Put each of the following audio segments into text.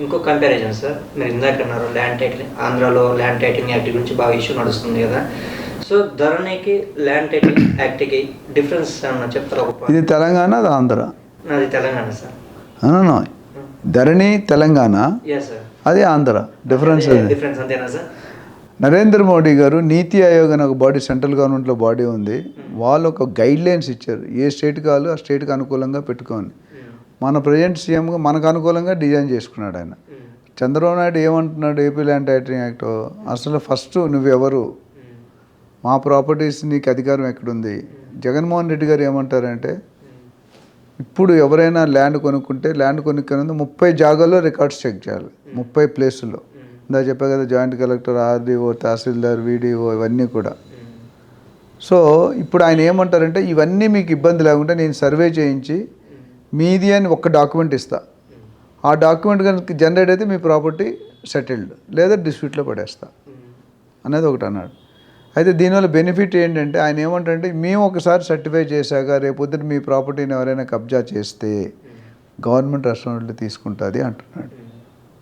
ఇంకో comparison sir మీరు ఇందాక అన్నారు ల్యాండ్ టైటిలింగ్ ఆంధ్రాలో ల్యాండ్ టైటిలింగ్ యాక్ట్ గురించి బాగా ఇష్యూ నడుస్తుంది కదా. సో ధరణికి ల్యాండ్ టైటిలింగ్ యాక్ట్కి డిఫరెన్స్ ఏమన్నా చెప్తారా ఇది తెలంగాణ అది ఆంధ్ర? నాది తెలంగాణ సార్ అవునా ధరణి తెలంగాణ? అది ఆంధ్ర. డిఫరెన్స్ అది డిఫరెన్స్ అంతేనా సార్ నరేంద్ర మోడీ గారు నీతి ఆయోగ్ అనే ఒక బాడీ సెంట్రల్ గవర్నమెంట్లో బాడీ ఉంది. వాళ్ళు ఒక గైడ్ లైన్స్ ఇచ్చారు. ఏ స్టేట్ కావాలో ఆ స్టేట్కి అనుకూలంగా పెట్టుకోని మన ప్రజెంట్ సీఎంగా మనకు అనుకూలంగా డిజైన్ చేసుకున్నాడు ఆయన. చంద్రబాబు నాయుడు ఏమంటున్నాడు ఏపీ ల్యాండ్ టైటిలింగ్ యాక్ట్ అసలు ఫస్ట్ నువ్వెవరు? మా ప్రాపర్టీస్ నీకు అధికారం ఎక్కడుంది? జగన్మోహన్ రెడ్డి గారు ఏమంటారంటే ఇప్పుడు ఎవరైనా ల్యాండ్ కొనుక్కుంటే ల్యాండ్ కొనుక్కునే ముప్పై జాగాల్లో రికార్డ్స్ చెక్ చేయాలి. ముప్పై ప్లేసుల్లో. ఇందా చెప్పా కదా joint collector RDO tahsildar VDO ఇవన్నీ కూడా. సో ఇప్పుడు ఆయన ఏమంటారంటే ఇవన్నీ మీకు ఇబ్బంది లేకుండా నేను సర్వే చేయించి మీది అని ఒక డాక్యుమెంట్ ఇస్తా. ఆ డాక్యుమెంట్ కనుక జనరేట్ అయితే మీ ప్రాపర్టీ సెటిల్డ్ లేదా డిస్ప్యూట్లో పడేస్తా. అనేది ఒకటి అన్నాడు. అయితే దీనివల్ల బెనిఫిట్ ఏంటంటే ఆయన ఏమంటే మేము ఒకసారి సర్టిఫై చేశాక రేపొద్దున మీ ప్రాపర్టీని ఎవరైనా కబ్జా చేస్తే గవర్నమెంట్ రెస్టారెంట్లు తీసుకుంటుంది అంటున్నాడు.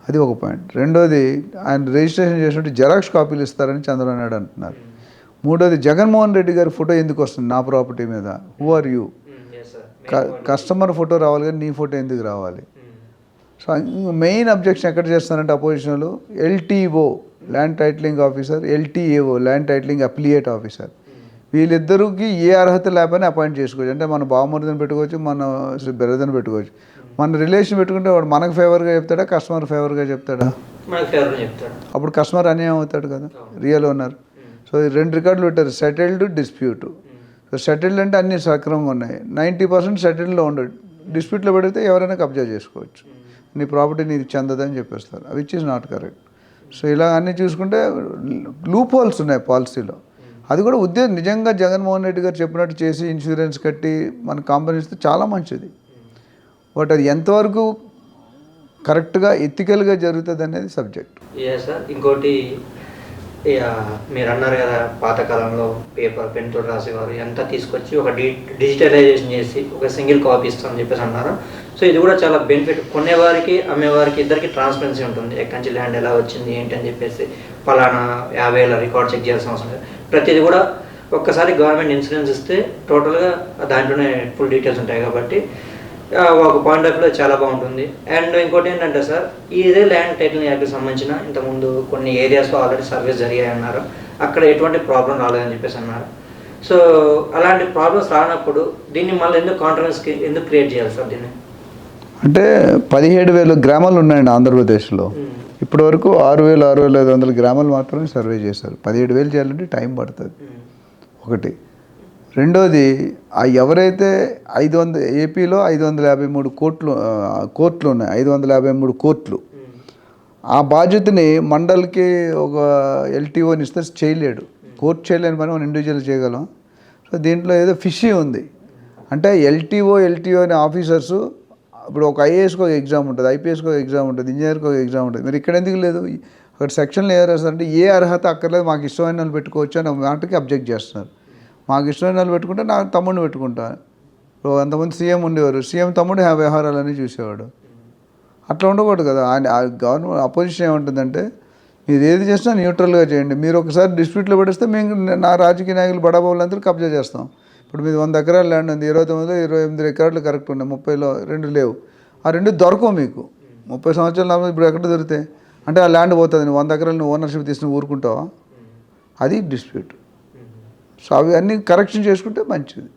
అది ఒక పాయింట్. రెండోది ఆయన రిజిస్ట్రేషన్ చేసినట్టు జెరాక్స్ కాపీలు ఇస్తారని చంద్రబాబు నాయుడు అంటున్నారు. మూడోది జగన్మోహన్ రెడ్డి గారి ఫోటో ఎందుకు వస్తుంది నా ప్రాపర్టీ మీద? Who are you customer photo రావాలి కానీ నీ ఫోటో ఎందుకు రావాలి? సో మెయిన్ అబ్జెక్షన్ ఎక్కడ చేస్తారంటే అపోజిషన్లో LTO land titling officer LTAO land titling appellate officer. వీళ్ళిద్దరికి ఏ అర్హత లేకపోయినా అపాయింట్ చేసుకోవచ్చు. అంటే మన బావమరిదని పెట్టుకోవచ్చు మన బ్రదర్ని పెట్టుకోవచ్చు. మన రిలేషన్ పెట్టుకుంటే వాడు మనకు ఫేవర్గా చెప్తాడా కస్టమర్ ఫేవర్గా చెప్తాడా. అప్పుడు కస్టమర్ అన్యాయం అవుతాడు కదా రియల్ ఓనర్. సో ఈ రెండు రికార్డులు పెట్టారు సెటిల్డ్ డిస్ప్యూట్. సో సెటిల్డ్ అంటే అన్ని సక్రమంగా ఉన్నాయి. నైంటీ పర్సెంట్ సెటిల్డ్లో ఉండదు డిస్ప్యూట్లో పెడితే ఎవరైనా కబ్జా చేసుకోవచ్చు. నీ ప్రాపర్టీ నీకు చెందదని చెప్పేస్తారు. Which is not correct so ఇలా అన్నీ చూసుకుంటే లూప్ హోల్స్ ఉన్నాయి పాలసీలో అది కూడా ఉద్యోగం. నిజంగా జగన్మోహన్ రెడ్డి గారు చెప్పినట్టు చేసి ఇన్సూరెన్స్ కట్టి మన కాంపెనీస్తో చాలా మంచిది. బట్ అది ఎంతవరకు కరెక్ట్గా ఎథికల్గా జరుగుతుంది అనేది సబ్జెక్ట్ ఇంకోటి ఇక మీరు అన్నారు కదా పాతకాలంలో పేపర్ పెన్తో రాసేవారు ఎంత తీసుకొచ్చి ఒక డి డిజిటలైజేషన్ చేసి ఒక సింగిల్ కాపీ ఇస్తామని చెప్పేసి అన్నారు. సో ఇది కూడా చాలా బెనిఫిట్ కొనేవారికి అమ్మేవారికి ఇద్దరికి ట్రాన్స్పరెన్సీ ఉంటుంది. ఎక్కడి నుంచి ల్యాండ్ ఎలా వచ్చింది ఏంటి అని చెప్పేసి పలానా యాభై వేల రికార్డ్ చెక్ చేయాల్సిన అవసరం లేదు. ప్రతిది కూడా ఒక్కసారి గవర్నమెంట్ ఇన్సూరెన్స్ ఇస్తే టోటల్గా దాంట్లోనే ఫుల్ డీటెయిల్స్ ఉంటాయి కాబట్టి ఒక పాయింట్ ఆఫ్ వ్యూ చాలా బాగుంటుంది. అండ్ ఇంకోటి ఏంటంటే సార్ ఇదే ల్యాండ్ టైటిల్ యాక్ట్కి సంబంధించిన ఇంతకుముందు కొన్ని ఏరియాస్లో ఆల్రెడీ సర్వీస్ జరిగాయి అన్నారు అక్కడ ఎటువంటి ప్రాబ్లం రాలేదని చెప్పేసి అన్నారు. సో అలాంటి ప్రాబ్లమ్స్ రానప్పుడు దీన్ని మళ్ళీ ఎందుకు కాంట్రవర్సీకి ఎందుకు క్రియేట్ చేయాలి సార్ దీన్ని? అంటే పదిహేడు వేల గ్రామాలు ఉన్నాయండి ఆంధ్రప్రదేశ్లో. ఇప్పటి వరకు ఆరు వేలు ఆరు వేల ఐదు వందల గ్రామాలు మాత్రమే సర్వే చేశారు. పదిహేడు వేలు చేయాలంటే టైం పడుతుంది. ఒకటి. రెండోది ఎవరైతే ఐదు వంద ఏపీలో ఐదు వందల యాభై మూడు కోట్లు ఆ, కోర్టులు ఉన్నాయి ఐదు వందల యాభై మూడు కోర్టులు ఆ బాధ్యతని మండల్కి ఒక ఎల్టీఓని ఇస్తే చేయలేడు. కోర్టు చేయలేని పని మనం ఇండివిజువల్ చేయగలం. సో దీంట్లో ఏదో ఫిషీ ఉంది. అంటే ఎల్టీఓ ఎల్టీఓ అనే ఆఫీసర్సు ఇప్పుడు ఒక ఐఏఎస్కి ఒక ఎగ్జామ్ ఉంటుంది ఐపీఎస్కి ఒక ఎగ్జామ్ ఉంటుంది ఇంజనీర్కి ఒక ఎగ్జామ్ ఉంటుంది. మరి ఇక్కడ ఎందుకు లేదు? అక్కడ సెక్షన్లో ఏ రాస్తారంటే ఏ అర్హత అక్కర్లేదు మాకు ఇష్టమైన వాళ్ళు పెట్టుకోవచ్చు అని మాటకి అబ్జెక్ట్ చేస్తున్నారు. మాకు ఇష్టమైన వాళ్ళు పెట్టుకుంటే నా తమ్ముడిని పెట్టుకుంటా. ఇప్పుడు అంతమంది సీఎం ఉండేవారు. సీఎం తమ్ముడు ఆ వ్యవహారాలన్నీ చూసేవాడు. అట్లా ఉండకూడదు కదా. ఆయన ఆ గవర్నమెంట్ అపోజిషన్ ఏముంటుందంటే మీరు ఏది చేసినా న్యూట్రల్గా చేయండి. మీరు ఒకసారి డిస్ప్యూట్లో పడిస్తే మేము నా రాజకీయ నాయకులు బడాబాబులందరూ కబ్జా చేస్తాం. ఇప్పుడు మీది వంద ఎకరాలు ల్యాండ్ ఉంది. ఇరవై తొమ్మిదిలో ఇరవై ఎనిమిది ఎకరాలు కరెక్ట్ ఉన్నాయి. ముప్పైలో రెండు లేవు. ఆ రెండు దొరకవు మీకు. ముప్పై సంవత్సరాలు ఇప్పుడు ఎక్కడ దొరికితే? అంటే ఆ ల్యాండ్ పోతుంది. వంద ఎకరాలు నువ్వు ఓనర్షిప్ తీసుకుని ఊరుకుంటావా? అది డిస్ప్యూట్. సో అవి అన్నీ కరెక్షన్ చేసుకుంటే మంచిది.